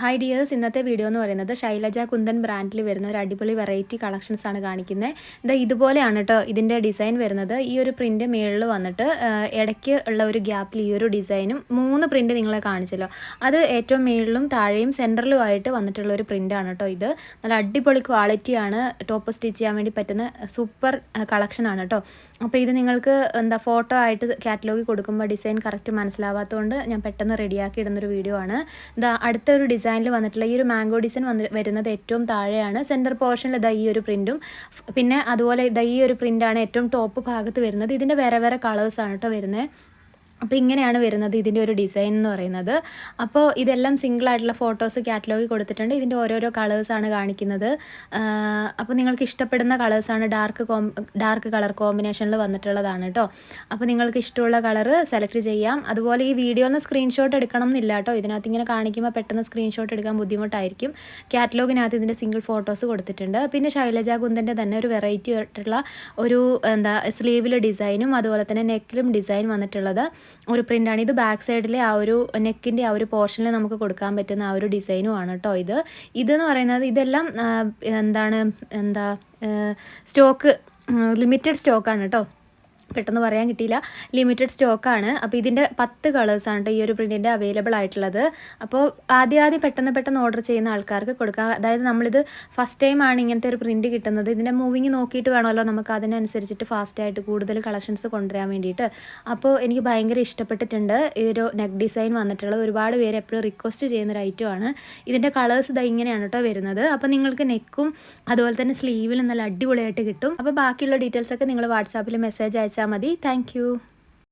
Hi dears ഇന്നത്തെ video എന്ന് പറയുന്നത് ശൈലജ കുന്ദൻ ബ്രാൻഡിൽ വരുന്ന ഒരു അടിപൊളി വെറൈറ്റി കളക്ഷൻസ് ആണ് കാണിക്കുന്നത് ഇത് ഇതുപോലെയാണ് കേട്ടോ ഇതിന്റെ ഡിസൈൻ വരുന്നത്. ഈ ഒരു പ്രിന്റ് മേളിൽ വന്നിട്ട് ഇടയ്ക്ക് ഉള്ള ഒരു ഗ്യാപ്പിൽ ഈ ഒരു ഡിസൈനും മൂന്ന് പ്രിന്റ് നിങ്ങളെ കാണിച്ചല്ലോ. അത് ഏറ്റവും മേളിലും താഴെയും സെന്ററിലും ആയിട്ട് വന്നിട്ടുള്ള ഒരു പ്രിന്റാണ് കേട്ടോ ഇത്. നല്ല അടിപൊളി ക്വാളിറ്റിയാണ് ടോപ്പ് സ്റ്റിച്ച് ചെയ്യാൻ വേണ്ടി പറ്റുന്ന സൂപ്പർ കളക്ഷനാണ് കേട്ടോ അപ്പോൾ ഇത് നിങ്ങൾക്ക് എന്താ ഫോട്ടോ ആയിട്ട് കാറ്റലോഗിൽ കൊടുക്കുമ്പോൾ ഡിസൈൻ കറക്റ്റ് മനസ്സിലാവാത്തതുകൊണ്ട് ഞാൻ പെട്ടെന്ന് റെഡിയാക്കി ഇടുന്നൊരു വീഡിയോ ആണ്. ഇതാ അടുത്ത ഒരു ഡിസൈൻ ഡിസൈനിൽ വന്നിട്ടുള്ള ഈ ഒരു മാംഗോ ഡിസൈൻ വന്ന് വരുന്നത് ഏറ്റവും താഴെയാണ്. സെന്റർ പോർഷനിൽ ഇതാ ഈ ഒരു പ്രിന്റും പിന്നെ അതുപോലെ ഇതാ ഈ ഒരു പ്രിന്റാണ് ഏറ്റവും ടോപ്പ് ഭാഗത്ത് വരുന്നത്. ഇതിന്റെ വേറെ വേറെ കളേഴ്സാണ് കേട്ടോ വരുന്നത്. അപ്പോൾ ഇങ്ങനെയാണ് വരുന്നത് ഇതിന്റെ ഒരു ഡിസൈൻ എന്ന് പറയുന്നത്. അപ്പോൾ ഇതെല്ലാം സിംഗിൾ ആയിട്ടുള്ള ഫോട്ടോസ് കാറ്റലോഗിൽ കൊടുത്തിട്ടുണ്ട്. ഇതിന്റെ ഓരോരോ കളേഴ്സാണ് കാണിക്കുന്നത്. അപ്പോൾ നിങ്ങൾക്ക് ഇഷ്ടപ്പെടുന്ന കളേഴ്സാണ് ഡാർക്ക് കോം ഡാർക്ക് കളർ കോമ്പിനേഷനിൽ വന്നിട്ടുള്ളതാണ് കേട്ടോ അപ്പോൾ നിങ്ങൾക്ക് ഇഷ്ടമുള്ള കളർ സെലക്ട് ചെയ്യാം. അതുപോലെ ഈ വീഡിയോയിൽ നിന്ന് സ്ക്രീൻഷോട്ട് എടുക്കണം എന്നില്ല കേട്ടോ ഇതിനകത്ത് ഇങ്ങനെ കാണിക്കുമ്പോൾ പെട്ടെന്ന് സ്ക്രീൻഷോട്ട് എടുക്കാൻ ബുദ്ധിമുട്ടായിരിക്കും. കാറ്റലോഗിനകത്ത് ഇതിന്റെ സിംഗിൾ ഫോട്ടോസ് കൊടുത്തിട്ടുണ്ട്. പിന്നെ ശൈലജ കുന്ദന്റെ തന്നെ ഒരു വെറൈറ്റി ആയിട്ടുള്ള ഒരു എന്താ സ്ലീവിൽ ഡിസൈനും അതുപോലെ തന്നെ നെക്കിലും ഡിസൈൻ വന്നിട്ടുള്ളത്. ഒരു പ്രിന്റാണ് ഇത് ബാക്ക് സൈഡിലെ ആ ഒരു നെക്കിന്റെ ആ ഒരു പോർഷനിൽ നമുക്ക് കൊടുക്കാൻ പറ്റുന്ന ആ ഒരു ഡിസൈനും ആണ് കേട്ടോ ഇത്. ഇതെന്ന് പറയുന്നത് ഇതെല്ലാം എന്താണ് എന്താ സ്റ്റോക്ക് ലിമിറ്റഡ് സ്റ്റോക്കാണ് കേട്ടോ പെട്ടെന്ന് പറയാൻ കിട്ടിയില്ല. ലിമിറ്റഡ് സ്റ്റോക്കാണ് അപ്പോൾ ഇതിന്റെ പത്ത് കളേഴ്സാണ് കേട്ടോ ഈ ഒരു പ്രിന്റിന്റെ അവൈലബിൾ ആയിട്ടുള്ളത്. അപ്പോൾ ആദ്യം ആദ്യം പെട്ടെന്ന് പെട്ടെന്ന് ഓർഡർ ചെയ്യുന്ന ആൾക്കാർക്ക് കൊടുക്കാം. അതായത് നമ്മളിത് ഫസ്റ്റ് ടൈം ആണ് ഇങ്ങനത്തെ ഒരു പ്രിന്റ് കിട്ടുന്നത്. ഇതിന്റെ മൂവിങ് നോക്കിയിട്ട് വേണമല്ലോ നമുക്ക് അതിനനുസരിച്ചിട്ട് ഫാസ്റ്റായിട്ട് കൂടുതൽ കളക്ഷൻസ് കൊണ്ടുവരാൻ വേണ്ടിയിട്ട്. അപ്പോൾ എനിക്ക് ഭയങ്കര ഇഷ്ടപ്പെട്ടിട്ടുണ്ട്. ഈ ഒരു നെക്ക് ഡിസൈൻ വന്നിട്ടുള്ളത് ഒരുപാട് പേര് എപ്പോഴും റിക്വസ്റ്റ് ചെയ്യുന്ന ഒരു ഐറ്റമാണ് ഇതിന്റെ കളേഴ്സ് ഇതാ ഇങ്ങനെയാണ് കേട്ടോ വരുന്നത്. അപ്പോൾ നിങ്ങൾക്ക് നെക്കും അതുപോലെ തന്നെ സ്ലീവിലും നല്ല അടിപൊളിയായിട്ട് കിട്ടും. അപ്പോൾ ബാക്കിയുള്ള ഡീറ്റെയിൽസ് ഒക്കെ നിങ്ങൾ വാട്സാപ്പിൽ മെസ്സേജ് അയച്ചാൽ മതി താങ്ക്